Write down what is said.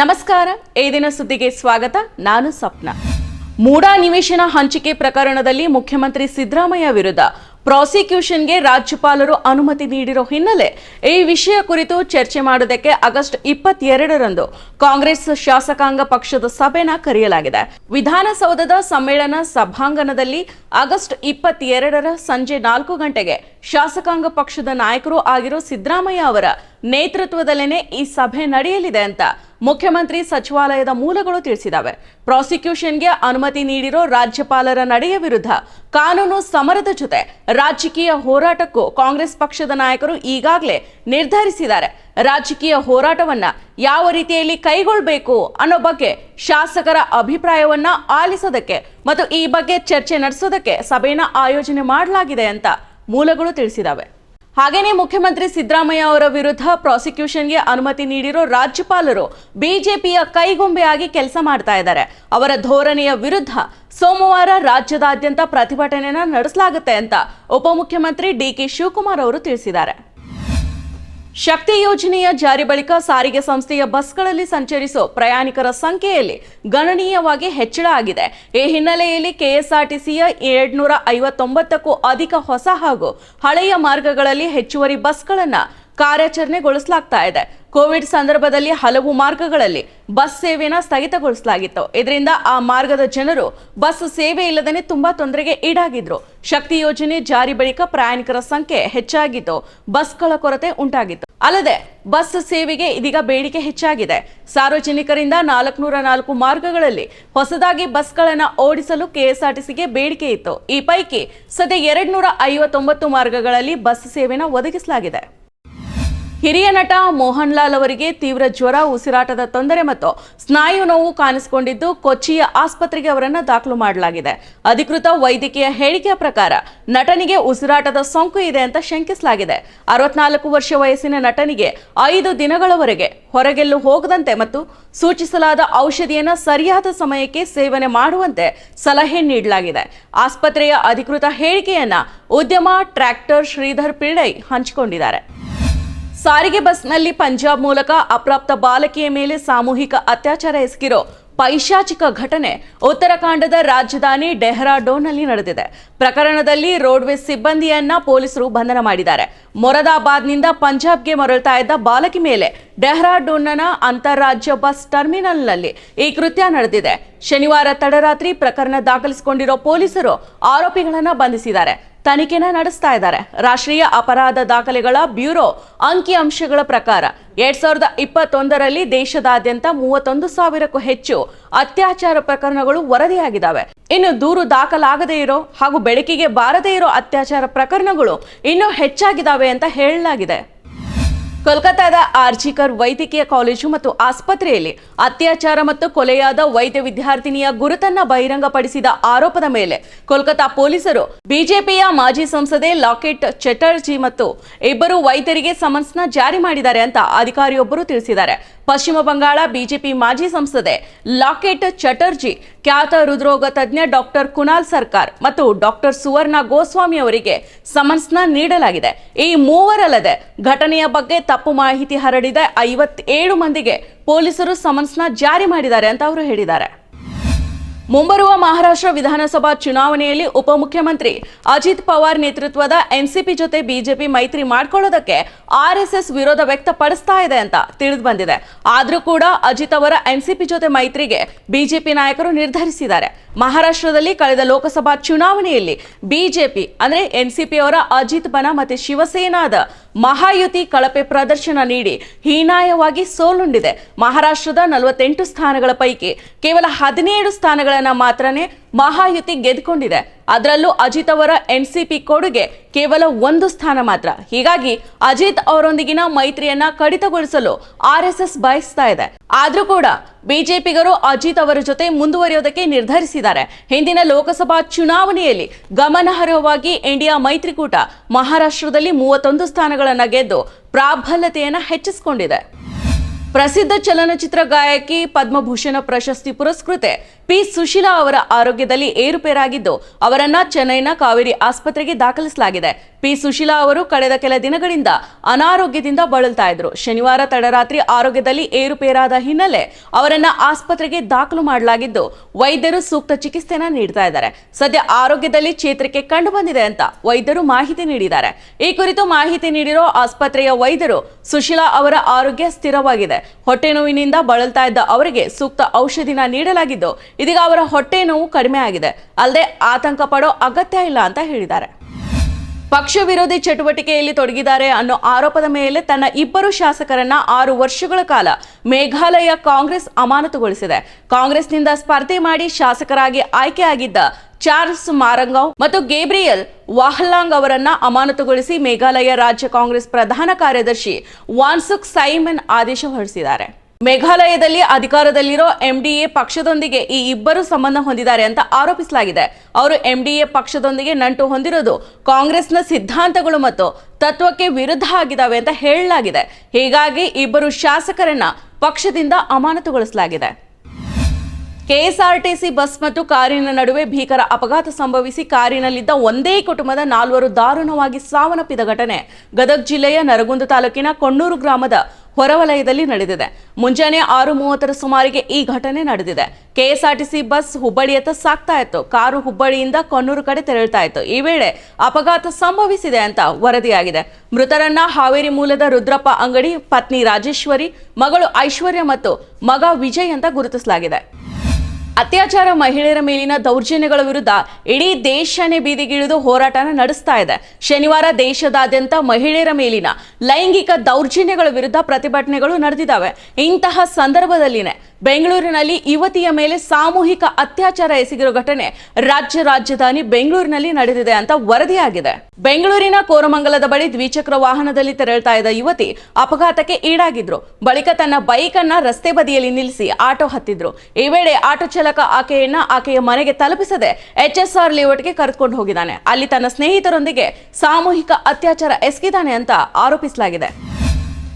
ನಮಸ್ಕಾರ, ಈ ದಿನ ಸುದ್ದಿಗೆ ಸ್ವಾಗತ. ನಾನು ಸ್ವಪ್ನ. ಮೂಡಾ ನಿವೇಶನ ಹಂಚಿಕೆ ಪ್ರಕರಣದಲ್ಲಿ ಮುಖ್ಯಮಂತ್ರಿ ಸಿದ್ದರಾಮಯ್ಯ ವಿರುದ್ಧ ಪ್ರಾಸಿಕ್ಯೂಷನ್ಗೆ ರಾಜ್ಯಪಾಲರು ಅನುಮತಿ ನೀಡಿರೋ ಹಿನ್ನೆಲೆ ಈ ವಿಷಯ ಕುರಿತು ಚರ್ಚೆ ಮಾಡೋದಕ್ಕೆ ಆಗಸ್ಟ್ ಇಪ್ಪತ್ತೆರಡರಂದು ಕಾಂಗ್ರೆಸ್ ಶಾಸಕಾಂಗ ಪಕ್ಷದ ಸಭೆನ ಕರೆಯಲಾಗಿದೆ. ವಿಧಾನಸೌಧದ ಸಮ್ಮೇಳನ ಸಭಾಂಗಣದಲ್ಲಿ ಆಗಸ್ಟ್ ಇಪ್ಪತ್ತೆರಡರ ಸಂಜೆ ನಾಲ್ಕು ಗಂಟೆಗೆ ಶಾಸಕಾಂಗ ಪಕ್ಷದ ನಾಯಕರು ಆಗಿರೋ ಸಿದ್ದರಾಮಯ್ಯ ಅವರ ನೇತೃತ್ವದಲ್ಲೇನೆ ಈ ಸಭೆ ನಡೆಯಲಿದೆ ಅಂತ ಮುಖ್ಯಮಂತ್ರಿ ಸಚಿವಾಲಯದ ಮೂಲಗಳು ತಿಳಿಸಿದಾವೆ. ಪ್ರಾಸಿಕ್ಯೂಷನ್ಗೆ ಅನುಮತಿ ನೀಡಿರೋ ರಾಜ್ಯಪಾಲರ ನಡೆಯ ವಿರುದ್ಧ ಕಾನೂನು ಸಮರದ ಜೊತೆ ರಾಜಕೀಯ ಹೋರಾಟಕ್ಕೂ ಕಾಂಗ್ರೆಸ್ ಪಕ್ಷದ ನಾಯಕರು ಈಗಾಗಲೇ ನಿರ್ಧರಿಸಿದ್ದಾರೆ. ರಾಜಕೀಯ ಹೋರಾಟವನ್ನ ಯಾವ ರೀತಿಯಲ್ಲಿ ಕೈಗೊಳ್ಳಬೇಕು ಅನ್ನೋ ಬಗ್ಗೆ ಶಾಸಕರ ಅಭಿಪ್ರಾಯವನ್ನ ಆಲಿಸೋದಕ್ಕೆ ಮತ್ತು ಈ ಬಗ್ಗೆ ಚರ್ಚೆ ನಡೆಸೋದಕ್ಕೆ ಸಭೆಯನ್ನ ಆಯೋಜನೆ ಮಾಡಲಾಗಿದೆ ಅಂತ ಮೂಲಗಳು ತಿಳಿಸಿದಾವೆ. ಹಾಗೇನೇ ಮುಖ್ಯಮಂತ್ರಿ ಸಿದ್ದರಾಮಯ್ಯ ಅವರ ವಿರುದ್ಧ ಪ್ರಾಸಿಕ್ಯೂಷನ್ಗೆ ಅನುಮತಿ ನೀಡಿರೋ ರಾಜ್ಯಪಾಲರು ಬಿಜೆಪಿಯ ಕೈಗೊಂಬೆಯಾಗಿ ಕೆಲಸ ಮಾಡ್ತಾ ಇದ್ದಾರೆ. ಅವರ ಧೋರಣೆಯ ವಿರುದ್ಧ ಸೋಮವಾರ ರಾಜ್ಯದಾದ್ಯಂತ ಪ್ರತಿಭಟನೆಯನ್ನ ನಡೆಸಲಾಗುತ್ತೆ ಅಂತ ಉಪಮುಖ್ಯಮಂತ್ರಿ ಡಿಕೆ ಶಿವಕುಮಾರ್ ಅವರು ತಿಳಿಸಿದ್ದಾರೆ. ಶಕ್ತಿ ಯೋಜನೆಯ ಜಾರಿ ಬಳಿಕ ಸಾರಿಗೆ ಸಂಸ್ಥೆಯ ಬಸ್ಗಳಲ್ಲಿ ಸಂಚರಿಸೋ ಪ್ರಯಾಣಿಕರ ಸಂಖ್ಯೆಯಲ್ಲಿ ಗಣನೀಯವಾಗಿ ಹೆಚ್ಚಳ ಆಗಿದೆ. ಈ ಹಿನ್ನೆಲೆಯಲ್ಲಿ ಕೆಎಸ್ಆರ್ಟಿಸಿಯ ಎರಡ್ನೂರ ಐವತ್ತೊಂಬತ್ತಕ್ಕೂ ಅಧಿಕ ಹೊಸ ಹಾಗೂ ಹಳೆಯ ಮಾರ್ಗಗಳಲ್ಲಿ ಹೆಚ್ಚುವರಿ ಬಸ್ಗಳನ್ನು ಕಾರ್ಯಾಚರಣೆಗೊಳಿಸಲಾಗ್ತಾ ಇದೆ. ಕೋವಿಡ್ ಸಂದರ್ಭದಲ್ಲಿ ಹಲವು ಮಾರ್ಗಗಳಲ್ಲಿ ಬಸ್ ಸೇವೆನ ಸ್ಥಗಿತಗೊಳಿಸಲಾಗಿತ್ತು. ಇದರಿಂದ ಆ ಮಾರ್ಗದ ಜನರು ಬಸ್ ಸೇವೆ ಇಲ್ಲದೇ ತುಂಬಾ ತೊಂದರೆಗೆ ಈಡಾಗಿದ್ರು. ಶಕ್ತಿ ಯೋಜನೆ ಜಾರಿ ಬಳಿಕ ಪ್ರಯಾಣಿಕರ ಸಂಖ್ಯೆ ಹೆಚ್ಚಾಗಿದ್ದು, ಬಸ್ಗಳ ಕೊರತೆ ಉಂಟಾಗಿತ್ತು. ಅಲ್ಲದೆ ಬಸ್ ಸೇವೆಗೆ ಇದೀಗ ಬೇಡಿಕೆ ಹೆಚ್ಚಾಗಿದೆ. ಸಾರ್ವಜನಿಕರಿಂದ ನಾಲ್ಕುನೂರ ನಾಲ್ಕು ಮಾರ್ಗಗಳಲ್ಲಿ ಹೊಸದಾಗಿ ಬಸ್ಗಳನ್ನು ಓಡಿಸಲು ಕೆಎಸ್ಆರ್ಟಿಸಿಗೆ ಬೇಡಿಕೆ ಇತ್ತು. ಈ ಪೈಕಿ ಸದ್ಯ ಎರಡ್ನೂರ ಐವತ್ತೊಂಬತ್ತು ಮಾರ್ಗಗಳಲ್ಲಿ ಬಸ್ ಸೇವೆನ ಒದಗಿಸಲಾಗಿದೆ. ಹಿರಿಯ ನಟ ಮೋಹನ್ ಲಾಲ್ ಅವರಿಗೆ ತೀವ್ರ ಜ್ವರ, ಉಸಿರಾಟದ ತೊಂದರೆ ಮತ್ತು ಸ್ನಾಯು ನೋವು ಕಾಣಿಸಿಕೊಂಡಿದ್ದು ಕೊಚ್ಚಿಯ ಆಸ್ಪತ್ರೆಗೆ ಅವರನ್ನು ದಾಖಲು ಮಾಡಲಾಗಿದೆ. ಅಧಿಕೃತ ವೈದ್ಯಕೀಯ ಹೇಳಿಕೆಯ ಪ್ರಕಾರ ನಟನಿಗೆ ಉಸಿರಾಟದ ಸೋಂಕು ಇದೆ ಅಂತ ಶಂಕಿಸಲಾಗಿದೆ. ಅರವತ್ನಾಲ್ಕು ವರ್ಷ ವಯಸ್ಸಿನ ನಟನಿಗೆ ಐದು ದಿನಗಳವರೆಗೆ ಹೊರಗೆಲ್ಲು ಹೋಗದಂತೆ ಮತ್ತು ಸೂಚಿಸಲಾದ ಔಷಧಿಯನ್ನು ಸರಿಯಾದ ಸಮಯಕ್ಕೆ ಸೇವನೆ ಮಾಡುವಂತೆ ಸಲಹೆ ನೀಡಲಾಗಿದೆ. ಆಸ್ಪತ್ರೆಯ ಅಧಿಕೃತ ಹೇಳಿಕೆಯನ್ನ ಉದ್ಯಮ ಟ್ರ್ಯಾಕ್ಟರ್ ಶ್ರೀಧರ್ ಪಿಳ್ಳೈ ಹಂಚಿಕೊಂಡಿದ್ದಾರೆ. ಸಾರಿಗೆ ಬಸ್ನಲ್ಲಿ ಪಂಜಾಬ್ ಮೂಲಕ ಅಪ್ರಾಪ್ತ ಬಾಲಕಿಯ ಮೇಲೆ ಸಾಮೂಹಿಕ ಅತ್ಯಾಚಾರ ಎಸಗಿರೋ ಪೈಶಾಚಿಕ ಘಟನೆ ಉತ್ತರಾಖಂಡದ ರಾಜಧಾನಿ ಡೆಹ್ರಾಡೋನ್ನಲ್ಲಿ ನಡೆದಿದೆ. ಪ್ರಕರಣದಲ್ಲಿ ರೋಡ್ವೇಸ್ ಸಿಬ್ಬಂದಿಯನ್ನ ಪೊಲೀಸರು ಬಂಧನ ಮಾಡಿದ್ದಾರೆ. ಮೊರದಾಬಾದ್ನಿಂದ ಪಂಜಾಬ್ಗೆ ಮರಳುತ್ತಾ ಇದ್ದ ಬಾಲಕಿ ಮೇಲೆ ಡೆಹ್ರಾಡೂನ್ನ ಅಂತಾರಾಜ್ಯ ಬಸ್ ಟರ್ಮಿನಲ್ನಲ್ಲಿ ಈ ಕೃತ್ಯ ನಡೆದಿದೆ. ಶನಿವಾರ ತಡರಾತ್ರಿ ಪ್ರಕರಣ ದಾಖಲಿಸಿಕೊಂಡಿರೋ ಪೊಲೀಸರು ಆರೋಪಿಗಳನ್ನು ಬಂಧಿಸಿದ್ದಾರೆ. ತನಿಖೆನ ನಡೆಸ್ತಾ ಇದ್ದಾರೆ. ರಾಷ್ಟ್ರೀಯ ಅಪರಾಧ ದಾಖಲೆಗಳ ಬ್ಯೂರೋ ಅಂಕಿ ಅಂಶಗಳ ಪ್ರಕಾರ ಎರಡ್ ಸಾವಿರದ ಇಪ್ಪತ್ತೊಂದರಲ್ಲಿ ದೇಶದಾದ್ಯಂತ ಮೂವತ್ತೊಂದು ಸಾವಿರಕ್ಕೂ ಹೆಚ್ಚು ಅತ್ಯಾಚಾರ ಪ್ರಕರಣಗಳು ವರದಿಯಾಗಿದ್ದಾವೆ. ಇನ್ನು ದೂರು ದಾಖಲಾಗದೇ ಇರೋ ಹಾಗೂ ಬೆಳಕಿಗೆ ಬಾರದೇ ಇರೋ ಅತ್ಯಾಚಾರ ಪ್ರಕರಣಗಳು ಇನ್ನೂ ಹೆಚ್ಚಾಗಿದ್ದಾವೆ ಅಂತ ಹೇಳಲಾಗಿದೆ. ಕೋಲ್ಕತ್ತಾದ ಆರ್ಜಿಕರ್ ವೈದ್ಯಕೀಯ ಕಾಲೇಜು ಮತ್ತು ಆಸ್ಪತ್ರೆಯಲ್ಲಿ ಅತ್ಯಾಚಾರ ಮತ್ತು ಕೊಲೆಯಾದ ವೈದ್ಯ ವಿದ್ಯಾರ್ಥಿನಿಯ ಗುರುತನ್ನ ಬಹಿರಂಗಪಡಿಸಿದ ಆರೋಪದ ಮೇಲೆ ಕೋಲ್ಕತ್ತಾ ಪೊಲೀಸರು ಬಿಜೆಪಿಯ ಮಾಜಿ ಸಂಸದೆ ಲಾಕೆಟ್ ಚಟರ್ಜಿ ಮತ್ತು ಇಬ್ಬರು ವೈದ್ಯರಿಗೆ ಸಮನ್ಸ್ನ ಜಾರಿ ಮಾಡಿದ್ದಾರೆ ಅಂತ ಅಧಿಕಾರಿಯೊಬ್ಬರು ತಿಳಿಸಿದ್ದಾರೆ. ಪಶ್ಚಿಮ ಬಂಗಾಳ ಬಿಜೆಪಿ ಮಾಜಿ ಸಂಸದೆ ಲಾಕೆಟ್ ಚಟರ್ಜಿ, ಖ್ಯಾತ ಹೃದ್ರೋಗ ತಜ್ಞ ಡಾಕ್ಟರ್ ಕುನಾಲ್ ಸರ್ಕಾರ್ ಮತ್ತು ಡಾಕ್ಟರ್ ಸುವರ್ಣ ಗೋಸ್ವಾಮಿ ಅವರಿಗೆ ಸಮನ್ಸ್ನ ನೀಡಲಾಗಿದೆ. ಈ ಮೂವರಲ್ಲದೆ ಘಟನೆಯ ಬಗ್ಗೆ ತಪ್ಪು ಮಾಹಿತಿ ಹರಡಿದ. ಐವತ್ತೇಳು ಮಂದಿಗೆ ಪೊಲೀಸರು ಸಮನ್ಸ್ನ ಜಾರಿ ಮಾಡಿದ್ದಾರೆ ಅಂತ ಅವರು ಹೇಳಿದ್ದಾರೆ. ಮುಂಬರುವ ಮಹಾರಾಷ್ಟ್ರ ವಿಧಾನಸಭಾ ಚುನಾವಣೆಯಲ್ಲಿ ಉಪಮುಖ್ಯಮಂತ್ರಿ ಅಜಿತ್ ಪವಾರ್ ನೇತೃತ್ವದ ಎನ್ಸಿಪಿ ಜೊತೆ ಬಿಜೆಪಿ ಮೈತ್ರಿ ಮಾಡಿಕೊಳ್ಳೋದಕ್ಕೆ ಆರ್ಎಸ್ಎಸ್ ವಿರೋಧ ವ್ಯಕ್ತಪಡಿಸ್ತಾ ಇದೆ ಅಂತ ತಿಳಿದು ಬಂದಿದೆ. ಆದರೂ ಕೂಡ ಅಜಿತ್ ಅವರ ಎನ್ಸಿಪಿ ಜೊತೆ ಮೈತ್ರಿಗೆ ಬಿಜೆಪಿ ನಾಯಕರು ನಿರ್ಧರಿಸಿದ್ದಾರೆ. ಮಹಾರಾಷ್ಟ್ರದಲ್ಲಿ ಕಳೆದ ಲೋಕಸಭಾ ಚುನಾವಣೆಯಲ್ಲಿ ಬಿಜೆಪಿ, ಅಂದ್ರೆ ಎನ್ಸಿಪಿ ಅವರ ಅಜಿತ್ ಬನ ಮತ್ತೆ ಶಿವಸೇನಾದ ಮಹಾಯುತಿ ಕಳಪೆ ಪ್ರದರ್ಶನ ನೀಡಿ ಹೀನಾಯವಾಗಿ ಸೋಲುಂಡಿದೆ. ಮಹಾರಾಷ್ಟ್ರದ ನಲವತ್ತೆಂಟು ಸ್ಥಾನಗಳ ಪೈಕಿ ಕೇವಲ ಹದಿನೇಳು ಸ್ಥಾನಗಳನ್ನು ಮಾತ್ರನೇ ಮಹಾಯುತಿ ಗೆದ್ದುಕೊಂಡಿದೆ ಅದರಲ್ಲೂ ಅಜಿತ್ ಅವರ ಎನ್ಸಿಪಿ ಕೊಡುಗೆ ಕೇವಲ ಒಂದು ಸ್ಥಾನ ಮಾತ್ರ. ಹೀಗಾಗಿ ಅಜಿತ್ ಅವರೊಂದಿಗಿನ ಮೈತ್ರಿಯನ್ನ ಕಡಿತಗೊಳಿಸಲು ಆರ್ಎಸ್ಎಸ್ ಬಯಸ್ತಾ ಇದೆ. ಆದ್ರೂ ಕೂಡ ಬಿಜೆಪಿಗರು ಅಜಿತ್ ಅವರ ಜೊತೆ ಮುಂದುವರಿಯೋದಕ್ಕೆ ನಿರ್ಧರಿಸಿದ್ದಾರೆ. ಹಿಂದಿನ ಲೋಕಸಭಾ ಚುನಾವಣೆಯಲ್ಲಿ ಗಮನಾರ್ಹವಾಗಿ ಇಂಡಿಯಾ ಮೈತ್ರಿಕೂಟ ಮಹಾರಾಷ್ಟ್ರದಲ್ಲಿ ಮೂವತ್ತೊಂದು ಸ್ಥಾನಗಳನ್ನು ಗೆದ್ದು ಪ್ರಾಬಲ್ಯತೆಯನ್ನು ಹೆಚ್ಚಿಸಿಕೊಂಡಿದೆ. ಪ್ರಸಿದ್ಧ ಚಲನಚಿತ್ರ ಗಾಯಕಿ ಪದ್ಮಭೂಷಣ ಪ್ರಶಸ್ತಿ ಪುರಸ್ಕೃತೆ ಪಿ. ಸುಶೀಲಾ ಅವರ ಆರೋಗ್ಯದಲ್ಲಿ ಏರುಪೇರಾಗಿದ್ದು, ಅವರನ್ನ ಚೆನ್ನೈನ ಕಾವೇರಿ ಆಸ್ಪತ್ರೆಗೆ ದಾಖಲಿಸಲಾಗಿದೆ. ಪಿ. ಸುಶೀಲಾ ಅವರು ಕಳೆದ ಕೆಲ ದಿನಗಳಿಂದ ಅನಾರೋಗ್ಯದಿಂದ ಬಳಲ್ತಾ ಇದ್ರು. ಶನಿವಾರ ತಡರಾತ್ರಿ ಆರೋಗ್ಯದಲ್ಲಿ ಏರುಪೇರಾದ ಹಿನ್ನೆಲೆ ಅವರನ್ನ ಆಸ್ಪತ್ರೆಗೆ ದಾಖಲು ಮಾಡಲಾಗಿದ್ದು, ವೈದ್ಯರು ಸೂಕ್ತ ಚಿಕಿತ್ಸೆನ ನೀಡ್ತಾ ಇದ್ದಾರೆ. ಸದ್ಯ ಆರೋಗ್ಯದಲ್ಲಿ ಚೇತರಿಕೆ ಕಂಡು ಬಂದಿದೆ ಅಂತ ವೈದ್ಯರು ಮಾಹಿತಿ ನೀಡಿದ್ದಾರೆ. ಈ ಕುರಿತು ಮಾಹಿತಿ ನೀಡಿರೋ ಆಸ್ಪತ್ರೆಯ ವೈದ್ಯರು, ಸುಶೀಲಾ ಅವರ ಆರೋಗ್ಯ ಸ್ಥಿರವಾಗಿದೆ. ಹೊಟ್ಟೆ ನೋವಿನಿಂದ ಬಳಲ್ತಾ ಇದ್ದ ಅವರಿಗೆ ಸೂಕ್ತ ಔಷಧಿನ ನೀಡಲಾಗಿದ್ದು ಇದೀಗ ಅವರ ಹೊಟ್ಟೆ ನೋವು ಕಡಿಮೆ ಆಗಿದೆ. ಅಲ್ಲದೆ ಆತಂಕ ಪಡೋ ಅಗತ್ಯ ಇಲ್ಲ ಅಂತ ಹೇಳಿದ್ದಾರೆ. ಪಕ್ಷ ವಿರೋಧಿ ಚಟುವಟಿಕೆಯಲ್ಲಿ ತೊಡಗಿದ್ದಾರೆ ಅನ್ನೋ ಆರೋಪದ ಮೇಲೆ ತನ್ನ ಇಬ್ಬರು ಶಾಸಕರನ್ನ ಆರು ವರ್ಷಗಳ ಕಾಲ ಮೇಘಾಲಯ ಕಾಂಗ್ರೆಸ್ ಅಮಾನತುಗೊಳಿಸಿದೆ. ಕಾಂಗ್ರೆಸ್ನಿಂದ ಸ್ಪರ್ಧೆ ಮಾಡಿ ಶಾಸಕರಾಗಿ ಆಯ್ಕೆಯಾಗಿದ್ದ ಚಾರ್ಲ್ಸ್ ಮಾರಂಗಾವ್ ಮತ್ತು ಗೇಬ್ರಿಯಲ್ ವಾಹ್ಲಾಂಗ್ ಅವರನ್ನ ಅಮಾನತುಗೊಳಿಸಿ ಮೇಘಾಲಯ ರಾಜ್ಯ ಕಾಂಗ್ರೆಸ್ ಪ್ರಧಾನ ಕಾರ್ಯದರ್ಶಿ ವಾನ್ಸುಕ್ ಸೈಮನ್ ಆದೇಶ ಹೊರಡಿಸಿದ್ದಾರೆ. ಮೇಘಾಲಯದಲ್ಲಿ ಅಧಿಕಾರದಲ್ಲಿರೋ ಎಂಡಿಎ ಪಕ್ಷದೊಂದಿಗೆ ಈ ಇಬ್ಬರು ಸಂಬಂಧ ಹೊಂದಿದ್ದಾರೆ ಅಂತ ಆರೋಪಿಸಲಾಗಿದೆ. ಅವರು ಎಂಡಿಎ ಪಕ್ಷದೊಂದಿಗೆ ನಂಟು ಹೊಂದಿರೋದು ಕಾಂಗ್ರೆಸ್ನ ಸಿದ್ಧಾಂತಗಳು ಮತ್ತು ತತ್ವಕ್ಕೆ ವಿರುದ್ಧ ಆಗಿದ್ದಾವೆ ಅಂತ ಹೇಳಲಾಗಿದೆ. ಹೀಗಾಗಿ ಇಬ್ಬರು ಶಾಸಕರನ್ನ ಪಕ್ಷದಿಂದ ಅಮಾನತುಗೊಳಿಸಲಾಗಿದೆ. ಕೆಎಸ್ಆರ್ಟಿಸಿ ಬಸ್ ಮತ್ತು ಕಾರಿನ ನಡುವೆ ಭೀಕರ ಅಪಘಾತ ಸಂಭವಿಸಿ ಕಾರಿನಲ್ಲಿದ್ದ ಒಂದೇ ಕುಟುಂಬದ ನಾಲ್ವರು ದಾರುಣವಾಗಿ ಸಾವನ್ನಪ್ಪಿದ ಘಟನೆ. ಗದಗ ಜಿಲ್ಲೆಯ ನರಗುಂದ ತಾಲೂಕಿನ ಕೊಣ್ಣೂರು ಗ್ರಾಮದ ಹೊರವಲಯದಲ್ಲಿ ನಡೆದಿದೆ. ಮುಂಜಾನೆ ಆರು ಮೂವತ್ತರ ಸುಮಾರಿಗೆ ಈ ಘಟನೆ ನಡೆದಿದೆ. ಕೆಎಸ್ಆರ್ಟಿಸಿ ಬಸ್ ಹುಬ್ಬಳ್ಳಿಯತ್ತ ಸಾಕ್ತಾ ಇತ್ತು. ಕಾರು ಹುಬ್ಬಳ್ಳಿಯಿಂದ ಕೊನ್ನೂರು ಕಡೆ ತೆರಳ್ತಾ ಇತ್ತು. ಈ ವೇಳೆ ಅಪಘಾತ ಸಂಭವಿಸಿದೆ ಅಂತ ವರದಿಯಾಗಿದೆ. ಮೃತರನ್ನ ಹಾವೇರಿ ಮೂಲದ ರುದ್ರಪ್ಪ ಅಂಗಡಿ, ಪತ್ನಿ ರಾಜೇಶ್ವರಿ, ಮಗಳು ಐಶ್ವರ್ಯ ಮತ್ತು ಮಗ ವಿಜಯ್ ಅಂತ ಗುರುತಿಸಲಾಗಿದೆ. ಅತ್ಯಾಚಾರ ಮಹಿಳೆಯರ ಮೇಲಿನ ದೌರ್ಜನ್ಯಗಳ ವಿರುದ್ಧ ಇಡೀ ದೇಶನೇ ಬೀದಿಗಿಳಿದು ಹೋರಾಟನ ನಡೆಸ್ತಾ ಇದೆ. ಶನಿವಾರ ದೇಶದಾದ್ಯಂತ ಮಹಿಳೆಯರ ಮೇಲಿನ ಲೈಂಗಿಕ ದೌರ್ಜನ್ಯಗಳ ವಿರುದ್ಧ ಪ್ರತಿಭಟನೆಗಳು ನಡೆದಿದ್ದಾವೆ. ಇಂತಹ ಸಂದರ್ಭದಲ್ಲಿನೇ ಬೆಂಗಳೂರಿನಲ್ಲಿ ಯುವತಿಯ ಮೇಲೆ ಸಾಮೂಹಿಕ ಅತ್ಯಾಚಾರ ಎಸಗಿರೋ ಘಟನೆ ರಾಜ್ಯ ರಾಜಧಾನಿ ಬೆಂಗಳೂರಿನಲ್ಲಿ ನಡೆದಿದೆ ಅಂತ ವರದಿಯಾಗಿದೆ. ಬೆಂಗಳೂರಿನ ಕೋರಮಂಗಲದ ಬಳಿ ದ್ವಿಚಕ್ರ ವಾಹನದಲ್ಲಿ ತೆರಳ್ತಾ ಇದ್ದ ಯುವತಿ ಅಪಘಾತಕ್ಕೆ ಈಡಾಗಿದ್ರು. ಬಳಿಕ ತನ್ನ ಬೈಕ್ ಅನ್ನ ರಸ್ತೆ ಬದಿಯಲ್ಲಿ ನಿಲ್ಲಿಸಿ ಆಟೋ ಹತ್ತಿದ್ರು. ಈ ವೇಳೆ ಆಟೋ ಚಾಲಕ ಆಕೆಯನ್ನ ಆಕೆಯ ಮನೆಗೆ ತಲುಪಿಸದೆ ಎಚ್ ಎಸ್ ಆರ್ ಲೇಔಟ್ಗೆ ಕರೆದುಕೊಂಡು ಹೋಗಿದ್ದಾನೆ. ಅಲ್ಲಿ ತನ್ನ ಸ್ನೇಹಿತರೊಂದಿಗೆ ಸಾಮೂಹಿಕ ಅತ್ಯಾಚಾರ ಎಸಗಿದ್ದಾನೆ ಅಂತ ಆರೋಪಿಸಲಾಗಿದೆ.